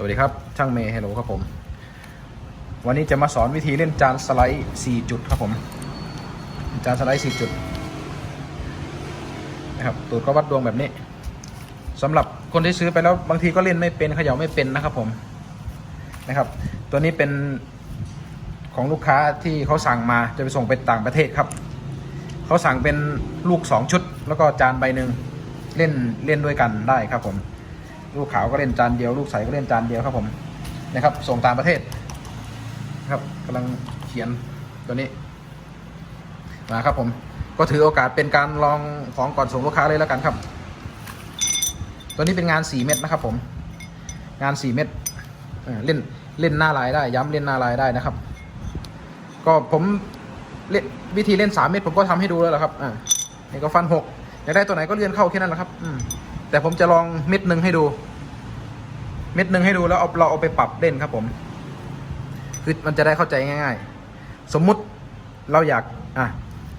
สวัสดีครับ ช่างเมย์ฮัลโหลครับผม วันนี้จะมาสอนวิธีเล่นจานสไลด์ 4 จุดครับผม จานสไลด์ 4 จุดนะครับตูดก็วัดดวงแบบนี้สำหรับคนที่ซื้อไปแล้วบางทีก็เล่นไม่เป็นเขย่าไม่เป็นนะครับผมนะครับ ตัวนี้เป็นของลูกค้าที่เขาสั่งมาจะไปส่งไปต่างประเทศครับ เขาสั่งเป็นลูก 2 ชุด แล้วก็จานใบหนึ่งเล่นเล่นด้วยกันได้ครับผม ลูกขาวก็เล่นจานเดียว ลูกใสก็เล่นจานเดียวครับผมนะครับ ส่งต่างประเทศนะครับกำลังเขียนตัวนี้มาครับผมก็ถือโอกาสเป็นการลองของก่อนส่งลูกค้าเลยแล้วกันครับ ตัวนี้เป็นงาน 4 เม็ดนะครับผม งาน 4 เม็ดเล่นเล่นหน้าลายได้ ย้ำเล่นหน้าลายได้นะครับ ก็ผมเล่นวิธีเล่น 3 เม็ดผมก็ทำให้ดูแล้วละครับอ่านี่ก็ฟันหกอยากได้ตัวไหนก็เลื่อนเข้าแค่นั้นแหละครับ อืม แต่ผมจะลองเม็ดหนึ่งให้ดู เม็ดหนึ่งให้ดูแล้วเอาเราเอาไปปรับเล่นครับผม คือมันจะได้เข้าใจง่าย ๆ สมมุติเราอยากอะ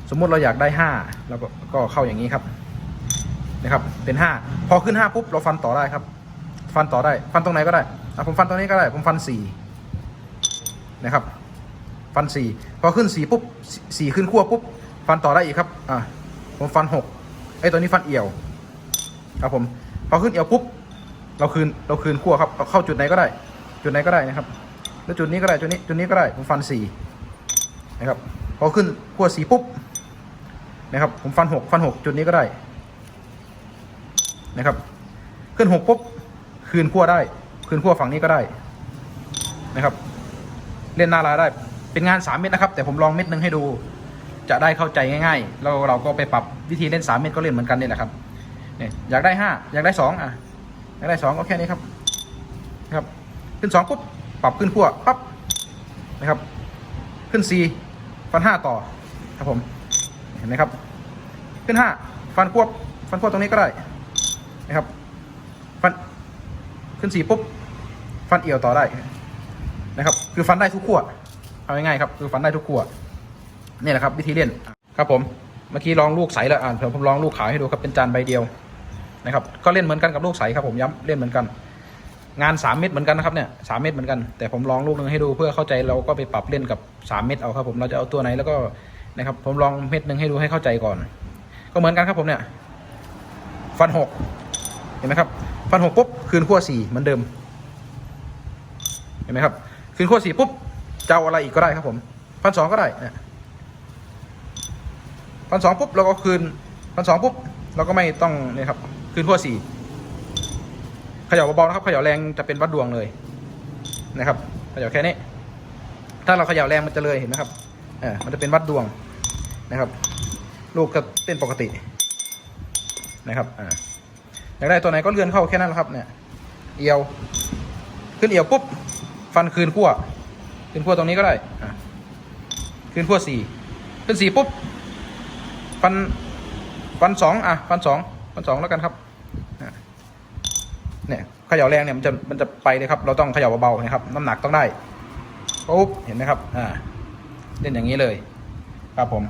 สมมุติเราอยากได้ห้าเราก็ก็เข้าอย่างนี้ครับ นะครับ เป็นห้าพอขึ้นห้าปุ๊บเราฟันต่อได้ครับ ฟันต่อได้ ฟันตรงไหนก็ได้อะผมฟันตรงนี้ก็ได้ ผมฟันสี่นะครับ ฟันสี่พอขึ้นสี่ปุ๊บสี่ขึ้นขั้วปุ๊บ ฟันต่อได้อีกครับ อะผมฟันหกไอ้ตัวนี้ฟันเอี่ยว ครับผมพอขึ้นเอวปุ๊บเราคืนเราคืนขั้วครับเข้าจุดไหนก็ได้ จุดไหนก็ได้นะครับ แล้วจุดนี้ก็ได้จุดนี้จุดนี้ก็ได้ผมฟันสี่นะครับพอขึ้นขั้วสี่ปุ๊บนะครับผมฟันหกฟันหกจุดนี้ก็ได้นะครับ ขึ้นหกปุ๊บคืนขั้วได้ คืนขั้วฝั่งนี้ก็ได้นะครับ เล่นหน้าลายได้เป็นงานสามเม็ดนะครับ แต่ผมลองเม็ดหนึ่งให้ดู จะได้เข้าใจง่ายๆแล้วเราก็ไปปรับวิธีเล่นสามเม็ดก็เล่นเหมือนกันนี่แหละครับ เนี่ยอยากได้ห้าอยากได้สองอะอยากได้สองก็แค่นี้ครับนะครับ ขึ้นสองปุ๊บปรับขึ้นขั้วปั๊บนะครับ ขึ้นสี่ฟันห้าต่อครับผมเห็นไหมครับ ขึ้นห้าฟันควบฟันควบตรงนี้ก็ได้นะครับ ฟันขึ้นสี่ปุ๊บฟันเอี่ยวต่อได้นะครับ คือฟันได้ทุกขั้วเอาง่ายๆครับ คือฟันได้ทุกขั้วนี่แหละครับ วิธีเล่นครับผมเมื่อกี้ลองลูกใสแล้วอ่านเผื่อผมลองลูกขาวให้ดูครับเป็นจานใบเดียว นะครับก็เล่นเหมือนกันกับลูกใสครับผมย้ำเล่นเหมือนกัน งาน 3 เม็ดเหมือนกันนะครับเนี่ยสเม็ดเหมือนกัน แต่ผมลองลูกหนึงให้ดูเพื่อเข้าใจเราก็ไปปรับเล่นกับ 3 เม็ดเอาครับผมเราจะเอาตัวไหนแล้วก็นะครับผมลองเม็ดหนึ่งให้ดูให้เข้าใจก่อน ก็เหมือนกันครับผมเนี่ยฟันหกเห็นไหมครับฟันหกปุ๊บคืนขั้วสี่เหมือนเดิม เห็นไหมครับ คืนขั้วสี่ปุ๊บจะเอาอะไรอีกก็ได้ครับผมฟันสองก็ได้เนี่ยฟันสองปุ๊บเราก็คืนฟันสองปุ๊บเราก็ไม่ต้องเนี่ยครับ คืนขั้วสี่เขย่าเบาๆนะครับเขย่าแรงจะเป็นวัดดวงเลยนะครับเขย่าแค่นี้ ถ้าเราเขย่าแรงมันจะเลยเห็นไหมครับเออมันจะเป็นวัดดวงนะครับ ลูกก็เต้นปกตินะครับอ่าอยากได้ตัวไหนก็เลื่อนเข้าแค่นั้นแหละครับเนี่ยเอียว ขึ้นเอียวปุ๊บฟันคืนขั้วคืนขั้วตรงนี้ก็ได้อ่าคืนขั้วสี่ขึ้นสี่ปุ๊บฟันฟันสองอะฟันสองันสองแล้วกันครับเนี่ยเขย่าแรงเนี่ยมันจะมันจะไปเลยครับ เราต้องเขย่าเบาๆนะครับ น้ำหนักต้องได้ปุ๊บเห็นไหมครับอ่าเล่นอย่างนี้เลย ครับผม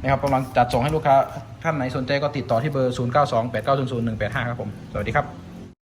นะครับกำลังจัดส่งให้ลูกค้าท่านไหนสนใจก็ติดต่อที่เบอร์ 0 9 2 8 9 0 0 1 8 5 ครับผม สวัสดีครับ